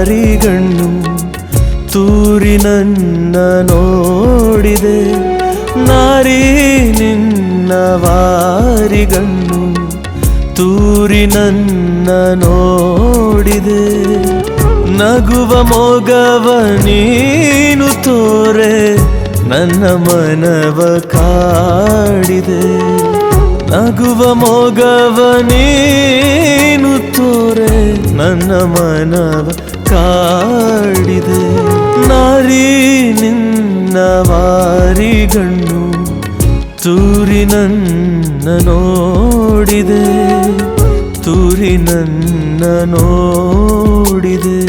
ವಾರಿಗಣ್ಣು ತೂರಿ ನನ್ನ ನೋಡಿದೆ, ನಾರಿ ನಿನ್ನ ವಾರಿಗಣ್ಣು ತೂರಿ ನನ್ನ ನೋಡಿದೆ. ನಗುವ ಮೊಗವ ನೀನು ತೋರೆ, ನನ್ನ ಮನವ ಕಾಡಿದೆ. ನಗುವ ಮೊಗವ ನೀನು ತೋರೆ ನನ್ನ ಮನವ ಕಾಡಿದೆ. ನಾರಿ ನಿನ್ನ ವಾರಿಗಣ್ಣು ತೂರಿ ನನ್ನ ನೋಡಿದೆ. ತೂರಿ ನನ್ನ ನೋಡಿದೆ.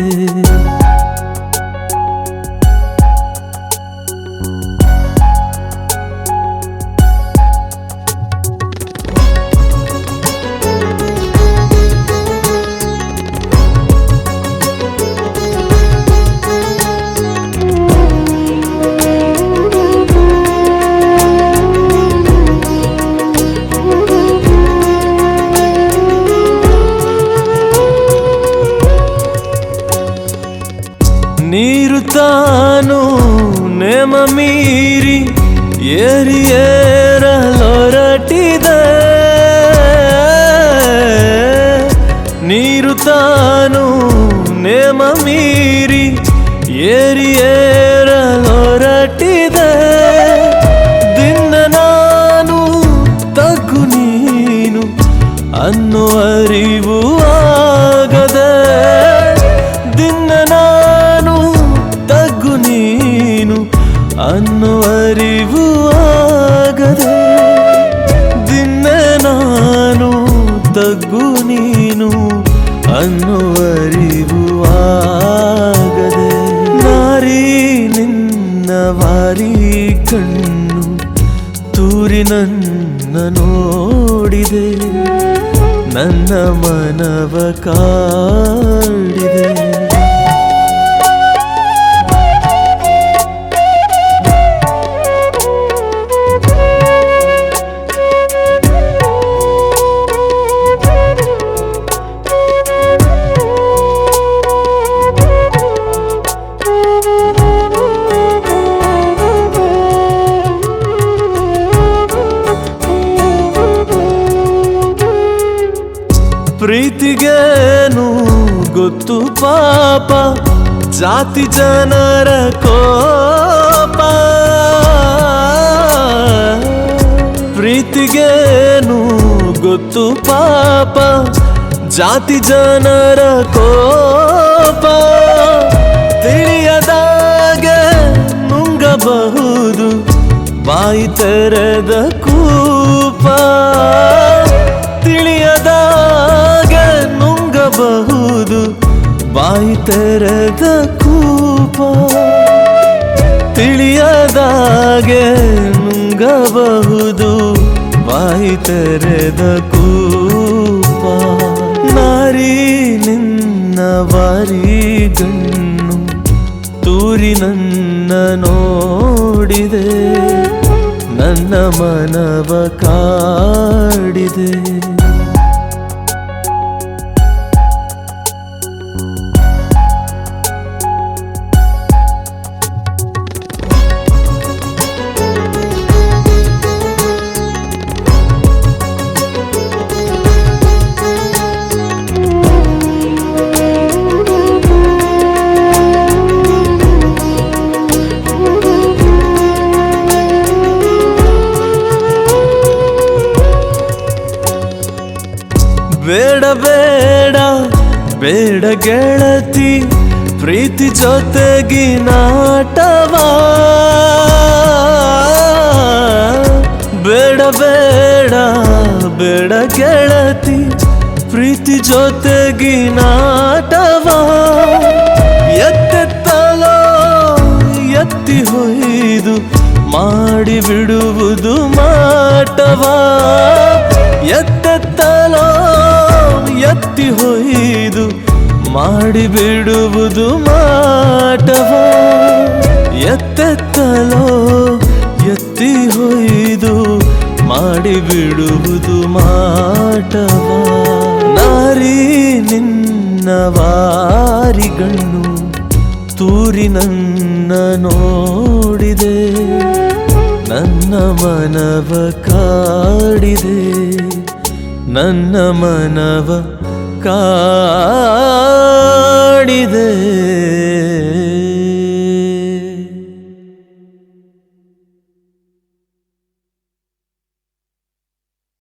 ನೇಮ ಮೀರಿ ಏರಿ ಏರಲೊರಟಿದೆ ನೀರು ತಾನು ನೇಮ ಮೀರಿ ಏರಿ ಏರಲೊರಟಿದೆ ದಿನ ನಾನು ತಗ್ಗು ನೀನು ಅನ್ನೋ ಅರಿವು ಆಗದೆ ವಾರಿ ಕಣ್ಣು ತೂರಿ ನನ್ನ ನೋಡಿದೆ ನನ್ನ ಮನವ ಕಾಡಿದೆ. ಪ್ರೀತಿಗೇನು ಗೊತ್ತು ಪಾಪ, ಜಾತಿ ಜನರ ಕೋಪ. ಪ್ರೀತಿಗೇನು ಗೊತ್ತು ಪಾಪ, ಜಾತಿ ಜನರ ಕೋಪ. ತಿಳಿಯದಾಗೆ ನುಂಗಬಹುದು, ಬಾಯಿ ತೆರೆದ ನುಂಗಬಹುದು ಬಾಯಿ ತೆರೆದ ಕೂಪ. ತಿಳಿಯದಾಗೆ ನುಂಗಬಹುದು. ಬಾಯಿ ತೆರೆದ ಕೂಪ. ನಾರಿ ನಿನ್ನ ವಾರಿಗಣ್ಣು. ತೂರಿ ನನ್ನ ನೋಡಿದೆ. ನನ್ನ ಮನವ ಕಾಡಿದೆ. ಬೇಡ ಬೇಡ. ಬೇಡ ಗೆಳತಿ, ಪ್ರೀತಿ ಜೊತೆಗಿನಾಟವ ಬೇಡ ಬೇಡ ಬೇಡ ಗೆಳತಿ, ಪ್ರೀತಿ ಜೊತೆಗಿನಾಟವ ಎತ್ತೆತ್ತಲೋ, ಎತ್ತಿ ಹೊಯ್ದು ಮಾಡಿ ಬಿಡುವುದು ಮಾಟವ. ಮಾಡಿ ಬಿಡುವುದು ಮಾಟವ. ಎತ್ತೆತ್ತಲೋ ಎತ್ತಿ ಹೊಯ್ದು ಮಾಡಿ ಬಿಡುವುದು ಮಾಟವ. ನಾರಿ ನಿನ್ನ ವಾರಿಗಣ್ಣು ತೂರಿ ನನ್ನ ನೋಡಿದೆ. ನನ್ನ ಮನವ ಕಾಡಿದೆ. ನನ್ನ ಮನವ ಕಾಡಿದೆ.